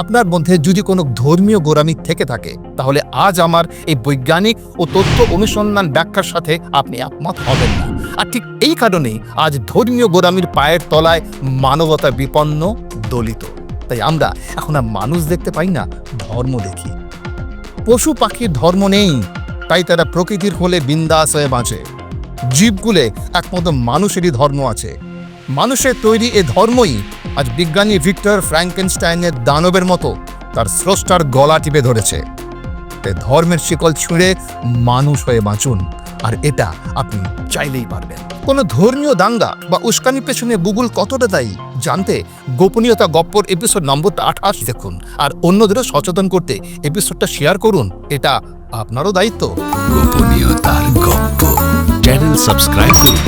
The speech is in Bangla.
আপনার মধ্যে যদি কোনো ধর্মীয় গোড়ামি থেকে থাকে, তাহলে আজ আমার এই বৈজ্ঞানিক ও তথ্য অনুসন্ধান ব্যাখ্যার সাথে আপনি একমত হবেন না। আর ঠিক এই কারণেই আজ ধর্মীয় গোড়ামির পায়ের তলায় মানবতা বিপন্ন, দলিত। তাই আমরা এখন আর মানুষ দেখতে পাই না, ধর্ম দেখি। পশু পাখির ধর্ম নেই, তাই তারা প্রকৃতির হলে বিন্দাস হয়ে বাঁচে। জীবগুলে একমাত্র মানুষেরই ধর্ম আছে। মানুষের তৈরি এ ধর্মই আজ বিজ্ঞানী ভিক্টর ফ্র্যাঙ্কেনস্টাইনের দানবের মতো তার স্রষ্টার গলা টিপে ধরেছে। তাই ধর্মের শিকল ছুঁড়ে মানুষ হয়ে বাঁচুন, আর এটা আপনি চাইলেই পারবেন। কোনো ধর্মীয় দাঙ্গা বা উস্কানির পেছনে গুগল কতটা দায়ী জানতে গোপনীয়তা গপ্পর এপিসোড নম্বরটা আঠাশ দেখুন, আর অন্যদেরও সচেতন করতে এপিসোডটা শেয়ার করুন, এটা আপনারও দায়িত্ব। গোপনীয়তার গপ্প। চ্যানেল সাবস্ক্রাইব করুন।